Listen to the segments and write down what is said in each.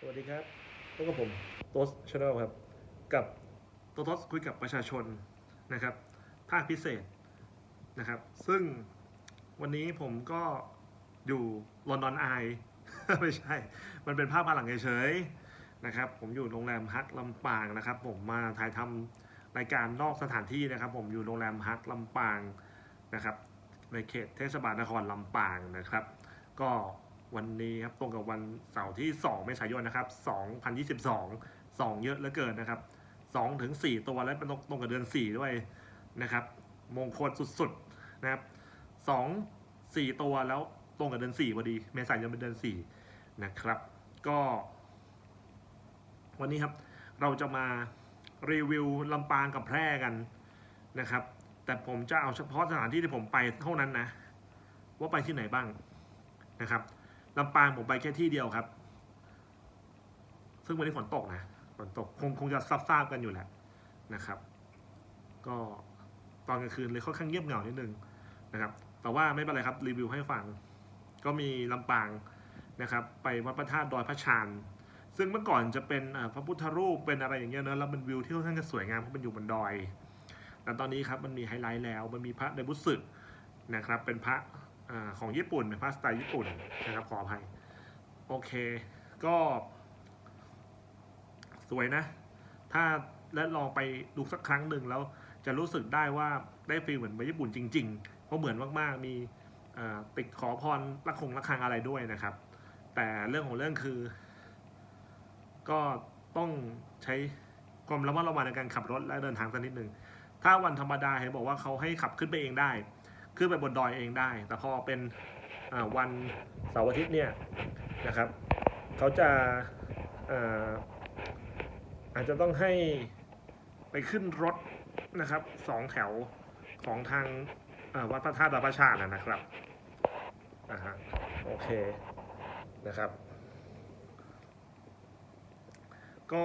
สวัสดีครับพบกับผมโต๊สชาแนลครับ กับโต๊สคุยกับประชาชนนะครับ ภาคพิเศษนะครับ ซึ่งวันนี้ผมก็อยู่ลอนดอนไอไม่ใช่ มันเป็นภาพมาหลังเฉยๆนะครับ ผมอยู่โรงแรมฮักลำปางนะครับ ผมมาถ่ายทำรายการนอกสถานที่นะครับ ผมอยู่โรงแรมฮักลำปางนะครับ ในเขตเทศบาลนครลำปางนะครับ ก็ วันนี้ครับตรงกับวันเสาร์ที่ 2 เมษายนนะครับ 2022 2 เยอะเหลือเกินนะครับ2ถึง4ตัวและเป็นตรงกับเดือน 4 ด้วยนะครับ มงคลสุดๆนะครับ2 4 ตัวแล้วตรงกับเดือน4พอดี เมษายนเป็นเดือน 4 นะครับ ก็ วันนี้ครับเราจะมารีวิวลำปางกับแพร่กันนะครับ แต่ผมจะเอาเฉพาะสถานที่ที่ผมไปเท่านั้นนะ ว่าไปที่ไหนบ้างนะครับ ลำปางผมไปแค่ที่เดียวครับ ซึ่งวันนี้ฝนตกนะฝนตกคงคงจะทราบกันอยู่แหละนะครับ ก็ตอนกลางคืนเลยค่อนข้างเงียบเหงานิดนึงนะครับ แต่ว่าไม่เป็นไรครับรีวิวให้ฟัง ก็มีลำปางนะครับ ไปวัดพระธาตุดอยพระชานซึ่งเมื่อก่อนจะเป็นพระพุทธรูปเป็นอะไรอย่างเงี้ยเนอะแล้วมันวิวที่ค่อนข้างจะสวยงามเพราะมันอยู่บนดอยแต่ตอนนี้ครับมันมีไฮไลท์แล้วมันมีพระในบุสึนะครับเป็นพระ อของญี่ปุ่นเป็นพระสไตล์ญี่ปุ่นนะครับขออภัยโอเคก็สวยนะ ถ้าและลองไปดูสักครั้งหนึ่งแล้วจะรู้สึกได้ว่าได้ฟีลเหมือนไปญี่ปุ่นจริงๆ เพราะเหมือนมากๆ มีติดขอพรระคงระฆังอะไรด้วยนะครับ แต่เรื่องของเรื่องคือ ก็ต้องใช้ความระมัดระวังในการขับรถและเดินทางสักนิดหนึ่ง ถ้าวันธรรมดาเห็นบอกว่าเขาให้ขับขึ้นไปเองได้ ขึ้นไปบนดอยเองได้ แต่พอเป็นวันเสาร์อาทิตย์เนี่ยนะครับเขาจะอาอาจจะต้องให้ไปขึ้นรถนะครับสองแถวของทางาวัดพระธาตุดอยพระชานะนะครับอ่าฮะโอเคนะครับ ก็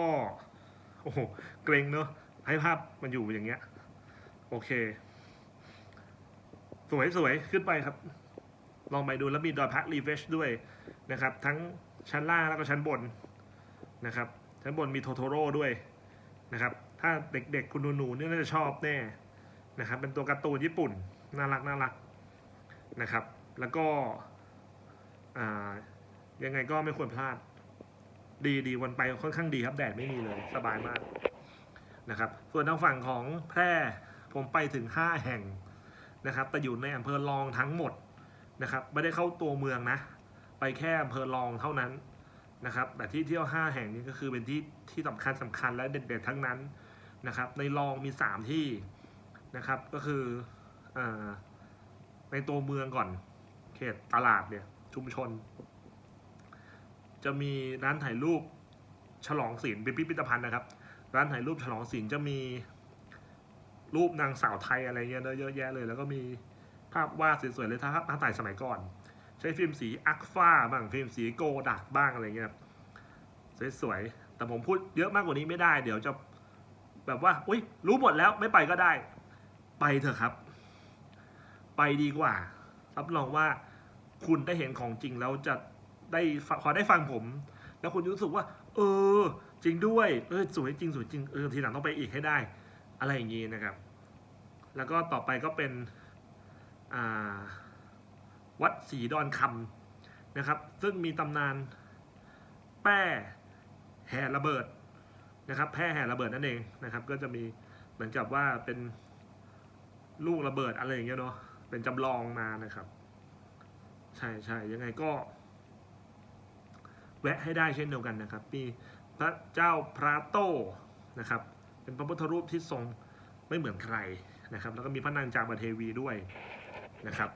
โอ้โหเกรงเนอะให้ภาพมันอยู่อย่างเงี้ย โอเค สวยสวยขึ้นไปครับ ลองไปดูแล้วมีดอยพักรีเฟชด้วยนะครับ ทั้งชั้นล่างแล้วก็ชั้นบนนะครับ ชั้นบนมีโทโทโร่ด้วยนะครับ ถ้าเด็กๆคุณหนูๆนี่น่าจะชอบแน่นะครับ เป็นตัวการ์ตูนญี่ปุ่นน่ารักน่ารักนะครับ แล้วก็ยังไงก็ไม่ควรพลาด ดีดีวันไปค่อนข้างดีครับ แดดไม่มีเลยสบายมากนะครับ ส่วนทางฝั่งของแพร่ผมไปถึง 5 แห่ง นะครับ แต่อยู่ในอำเภอรองทั้งหมดนะครับไม่ได้เข้าตัวเมืองนะ ไปแค่อำเภอรองเท่านั้นนะครับ แต่ที่เที่ยว 5 แห่งนี้ก็คือเป็นที่ที่สำคัญสำคัญและเด็ดๆทั้งนั้นนะครับ ในรองมี 3 ที่นะครับก็คืออในตัวเมืองก่อน เขตตลาดเนี่ยชุมชน จะมีร้านถ่ายรูปฉลองศิลป์เป็นพิพิธภัณฑ์นะครับ ร้านถ่ายรูปฉลองศิลป์จะมี รูปนางสาวไทยอะไรเงี้ยเยอะแยะเลย แล้วก็มีภาพวาดสวยๆเลยถ้าภาพถ่ายสมัยก่อน ใช้ฟิล์มสีอักฟ้าบ้างฟิล์มสีโกดักบ้างอะไรเงี้ยสวยๆแต่ผมพูดเยอะมากกว่านี้ไม่ได้ เดี๋ยวจะแบบว่าอุ้ยรู้หมดแล้วไม่ไปก็ได้ ไปเถอะครับ ไปดีกว่า รับรองว่าคุณได้เห็นของจริงแล้วจะได้ฟังพอได้ฟังผม แล้วคุณรู้สึกว่า เออ จริงด้วยเออสวยจริงสวยจริงเออทีหลังต้องไปอีกให้ได้ อะไรอย่างนี้นะครับ แล้วก็ต่อไปก็เป็นวัดศรีดอนคำนะครับ ซึ่งมีตำนานแป้แห่ระเบิดนะครับ แพร่แห่ระเบิดนั่นเองนะครับ ก็จะมีเหมือนกับว่าเป็นลูกระเบิดอะไรอย่างเงี้ยเนาะเป็นจำลองมานะครับ ใช่ใช่ยังไงก็ แวะให้ได้เช่นเดียวกันนะครับมีพระเจ้าพระโตนะครับ เป็นพระพุทธรูปที่ทรงไม่เหมือนใครนะครับ แล้วก็มีพระนางจามเทวีด้วยนะครับ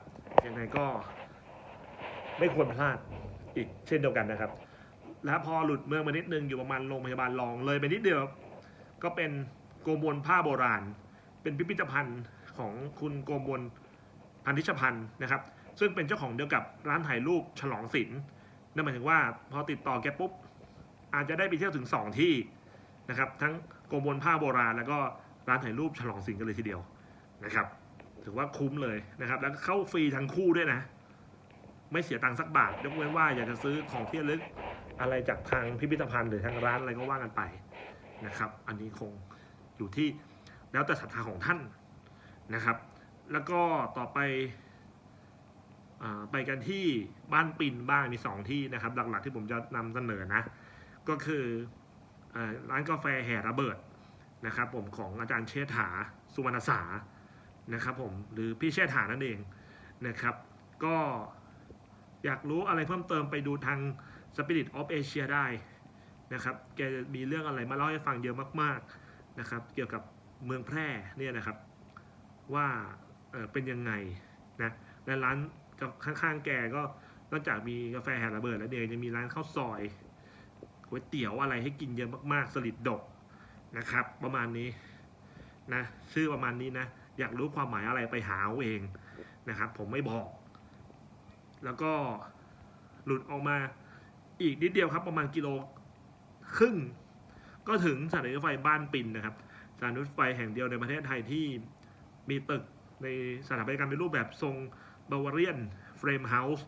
ยังไงก็ไม่ควรพลาดอีกเช่นเดียวกันนะครับ แล้วพอหลุดเมืองมานิดนึงอยู่ประมาณโรงพยาบาลรองเลยไปนิดเดียวก็เป็นโกมลผ้าโบราณ เป็นพิพิธภัณฑ์ของคุณโกมลพันธิชพันธ์นะครับ ซึ่งเป็นเจ้าของเดียวกับร้านถ่ายรูปฉลองศิลป์นั่นหมายถึงว่าพอติดต่อแกปุ๊บอาจจะได้ไปเที่ยวถึง 2 ที่ นะครับทั้งกรมบนผ้าโบราณ แล้วก็ร้านถ่ายรูปฉลองสิงกันเลยทีเดียวนะครับ ถือว่าคุ้มเลยนะครับ แล้วเข้าฟรีทั้งคู่ด้วยนะ ไม่เสียตังค์สักบาทยกเว้นว่าอยากจะซื้อของที่ระลึกอะไรจากทางพิพิธภัณฑ์หรือทางร้านอะไรก็ว่ากันไปนะครับ อันนี้คงอยู่ที่แล้วแต่ศรัทธาของท่านนะครับ แล้วก็ต่อไปไปกันที่บ้านปินบ้างมีสองที่นะครับ หลักๆที่ผมจะนำเสนอนะ ก็คือ ร้านกาแฟแห่ระเบิดนะครับผมของอาจารย์เชษฐาสุวรรณสานะครับผมหรือพี่เชษฐานั่นเองนะครับ ก็อยากรู้อะไรเพิ่มเติมไปดูทาง Spirit of Asia ได้นะครับแกมีเรื่องอะไรมาเล่าให้ฟังเยอะมากๆนะครับ เกี่ยวกับเมืองแพร่เนี่ยนะครับ ว่าเเป็นยังไงนะและร้านกับข้างๆแกก็นอกจากมีกาแฟแห่ระเบิดแล้วเนี่ยยังมีร้านข้าวซอย ก๋วยเตี๋ยวอะไรให้กินเยอะมากๆสลิดดกนะครับ ประมาณนี้นะชื่อประมาณนี้นะ อยากรู้ความหมายอะไรไปหาเอาเองนะครับ ผมไม่บอก แล้วก็หลุดออกมาอีกนิดเดียวครับ ประมาณกิโลครึ่ง ก็ถึงสถานีรถไฟบ้านปินนะครับสถานีรถไฟแห่งเดียวในประเทศไทยที่มีตึกในสถาปัตยกรรมในรูปแบบทรงบาวาเรียนเฟรมเฮาส์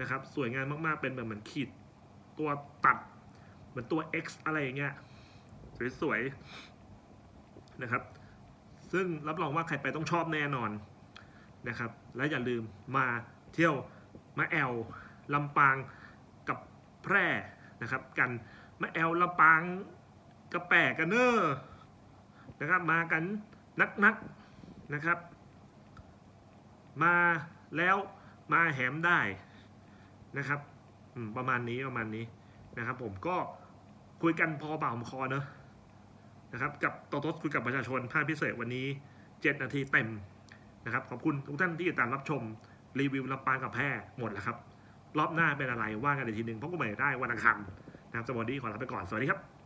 นะครับ สวยงามมาก ๆ เป็นแบบเหมือนขีดตัวตัด มือนตัว X อะไรอย่างเงี้ยสวยๆนะครับ ซึ่งรับรองว่าใครไปต้องชอบแน่นอนนะครับ และอย่าลืมมาเที่ยวมาแอลลำปางกับแพร่นะครับ กันมาแอลลำปางกระแปะกันเนอร์นะครับ มากันนักๆนะครับ มาแล้วมาแหมได้นะครับประมาณนี้ประมาณนี้นะครับผมก็ คุยกันพอเป่าหมคอเนอะนะครับ กับตอตคุยกับประชาชนภาคพิเศษวันนี้ 7 นาทีเต็มนะครับ ขอบคุณทุกท่านที่ติดตามรับชมรีวิวลำปางกับแพร่หมดแล้วครับ รอบหน้าเป็นอะไรว่ากันอีกทีหนึ่งพบกันใหม่ได้วันอังคารนะครับสวัสดีขอลาไปก่อนสวัสดีครับ